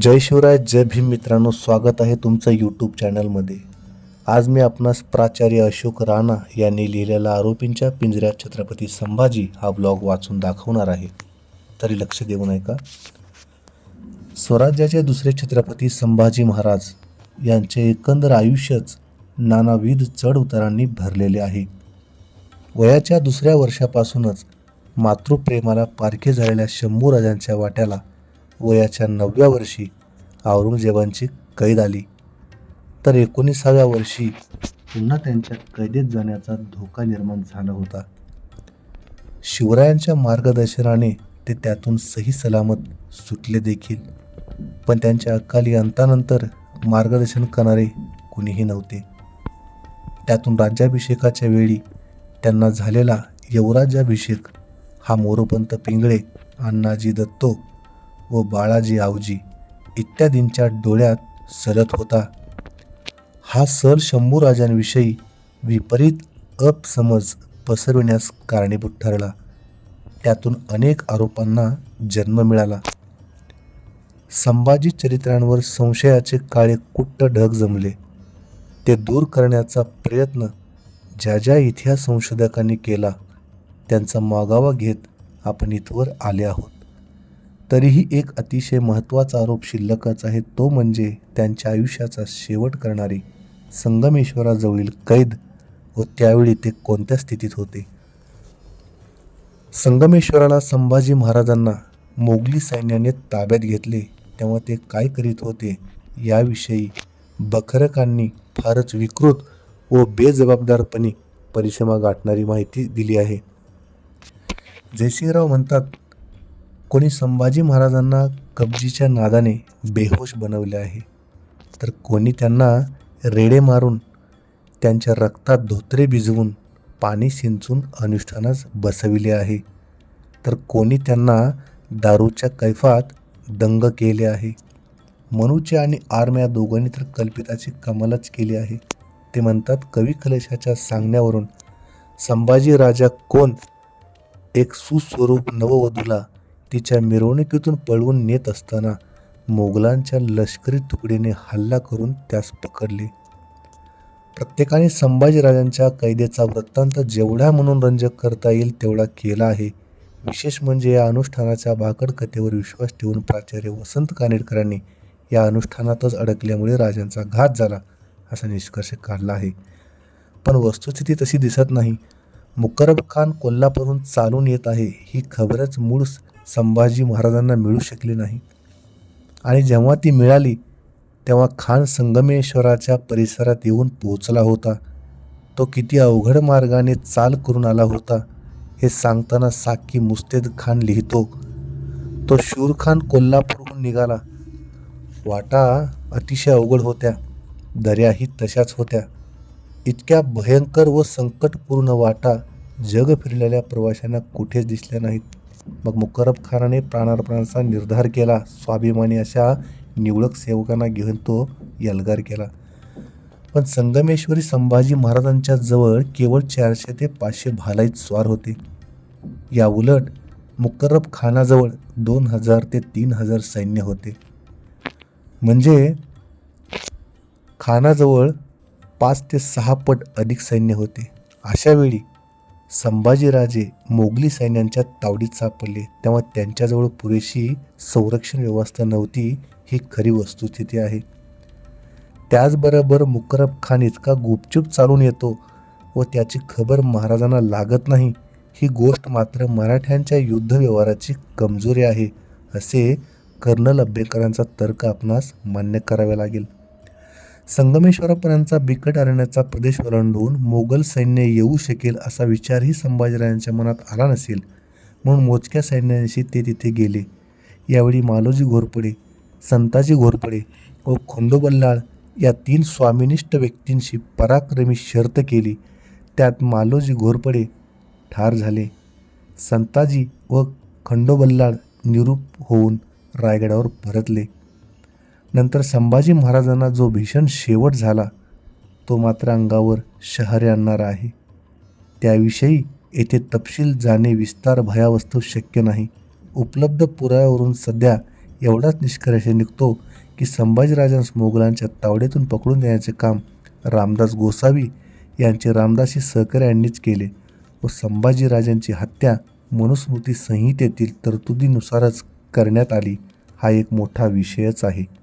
जय शिवराय जय भीम मित्रांनो स्वागत आहे तुमचं यूट्यूब चॅनलमध्ये आज मी आपणास प्राचार्य अशोक राणा यांनी लिहिलेला आरोपींच्या पिंजऱ्यात छत्रपती संभाजी हा ब्लॉग वाचून दाखवणार आहे. तरी लक्ष देऊ नये का? स्वराज्याचे दुसरे छत्रपती संभाजी महाराज यांचे एकंदर आयुष्यच नानाविध चढ उतारांनी भरलेले आहे. वयाच्या दुसऱ्या वर्षापासूनच मातृप्रेमाला पारखे झालेल्या शंभू राजांच्या वाट्याला वयाच्या नवव्या वर्षी औरंगजेबांची कैद आली. तर एकोणीसाव्या वर्षी पुन्हा त्यांच्या कैदेत जाण्याचा धोका निर्माण झाला होता. शिवरायांच्या मार्गदर्शनाने ते त्यातून सही सलामत सुटले देखील. पण त्यांच्या अकाली अंतानंतर मार्गदर्शन करणारे कुणीही नव्हते. त्यातून राज्याभिषेकाच्या वेळी त्यांना झालेला यवराज्याभिषेक हा मोरोपंत पिंगळे अण्णाजी दत्तो व बाळाजी आवजी इत्यादींच्या डोळ्यात सलत होता. हा सर शंभूराजांविषयी विपरीत अपसमज पसरविण्यास कारणीभूत ठरला. त्यातून अनेक आरोपांना जन्म मिळाला. संभाजी चरित्रांवर संशयाचे काळे कुट्ट ढग जमले. ते दूर करण्याचा प्रयत्न ज्या ज्या इतिहास संशोधकांनी केला त्यांचा मागावा घेत आपण इथवर आले आहोत. तरीही एक अतिशय महत्त्वाचा आरोप शिल्लकच आहे. तो म्हणजे त्यांच्या आयुष्याचा शेवट करणारी संगमेश्वराजवळील कैद व त्यावेळी ते कोणत्या स्थितीत होते? संगमेश्वराला संभाजी महाराजांना मोगली सैन्याने ताब्यात घेतले. तेव्हा ते काय करीत होते? याविषयी बखरकांनी फारच विकृत व बेजबाबदारपणे परिसमा गाठणारी माहिती दिली आहे. जयसिंगराव म्हणतात कोणी संभाजी महाराजांना कब्जीच्या नादाने बेहोश बनवले आहे. तर कोणी त्यांना रेडे मारून त्यांच्या रक्तात धोत्रे भिजवून पाणी सिंचून अनुष्ठानास बसविले आहे. तर कोणी त्यांना दारूच्या कैफात दंग केले आहे. मनूचे आणि आर्म या दोघांनी तर कल्पिताची कमालच केली आहे. ते म्हणतात कवी कलशाच्या सांगण्यावरून संभाजी राजा कोण? एक सुस्वरूप नववधूला तिच्या मिरवणुकीतून पळवून नेत असताना मोगलांच्या लष्करी तुकडीने हल्ला करून त्यास पकडले. प्रत्येकाने संभाजीराजांच्या कैदेचा वृत्तांत जेवढा मनोरंजक करता येईल तेवढा केला आहे. विशेष म्हणजे या अनुष्ठानाच्या भाकड कथेवर विश्वास ठेवून प्राचार्य वसंत कानेटकरांनी या अनुष्ठानातच अडकल्यामुळे राजांचा घात झाला असा निष्कर्ष काढला आहे. पण वस्तुस्थिती तशी दिसत नाही. मुकरब खान कोल्हापूरहून चालून येत आहे ही खबरच मूळ संभाजी महाराजांना मिळू शकली नाही. आणि जेव्हा ती मिळाली तेव्हा खान संगमेश्वराच्या परिसरात येऊन पोहोचला होता. तो किती अवघड मार्गाने चाल करून आला होता हे सांगताना साकी मुस्तेद खान लिहितो. तो शूरखान कोल्हापूरहून निघाला. वाटा अतिशय अवघड होत्या दर्याही तशाच होत्या. इतक्या भयंकर व संकटपूर्ण वाटा जग फिरलेल्या प्रवाशांना कुठेच दिसल्या नाहीत. मग मुकरब खानाने प्राणार्पणाचा निर्धार केला. स्वाभिमानी अशा निवडक सेवकांना घेऊन तो यलगार केला. पण संगमेश्वरी संभाजी महाराजांच्या जवळ केवळ चारशे ते पाचशे भालाईत स्वार होते. या उलट मुकरब खानाजवळ दोन हजार ते तीन हजार सैन्य होते. म्हणजे खानाजवळ पाच ते सहा पट अधिक सैन्य होते. अशावेळी संभाजीराजे मोगली सैन्यांच्या तावडीत सापडले. तेव्हा त्यांच्याजवळ पुरेशी संरक्षण व्यवस्था नव्हती ही खरी वस्तुस्थिती आहे. त्याचबरोबर मुकरब खान इतका गुपचूप चालून येतो व त्याची खबर महाराजांना लागत नाही. ही गोष्ट मात्र मराठ्यांच्या युद्ध व्यवहाराची कमजोरी आहे असे कर्नल अभ्यंकरांचा तर्क आपणास मान्य करावे लागेल. संगमेश्वरापर्यंतचा बिकट अरण्याचा प्रदेश ओलांडून मोगल सैन्य येऊ शकेल असा विचारही संभाजीरायांच्या मनात आला नसेल. म्हणून मोजक्या सैन्याशी ते तिथे गेले. यावेळी मालोजी घोरपडे संताजी घोरपडे व खोंडोबल्लाळ या तीन स्वामिनिष्ठ व्यक्तींशी पराक्रमी शर्त केली. त्यात मालोजी घोरपडे ठार झाले. संताजी व खंडोबल्लाळ निरूप होऊन रायगडावर परतले. नंतर संभाजी महाराजांना जो भीषण शेवट झाला तो मात्र अंगावर शहरे आणणारा आहे. त्याविषयी येथे तपशील जाणे विस्तार भयावस्तू शक्य नाही. उपलब्ध पुराव्यावरून सध्या एवढाच निष्कर्ष निघतो की संभाजीराजांस मोगलांच्या तावडीतून पकडून देण्याचे काम रामदास गोसावी यांचे रामदासी सहकार्यांनीच केले व संभाजीराजांची हत्या मनुस्मृती संहितेतील तरतुदीनुसारच करण्यात आली हा एक मोठा विषयच आहे.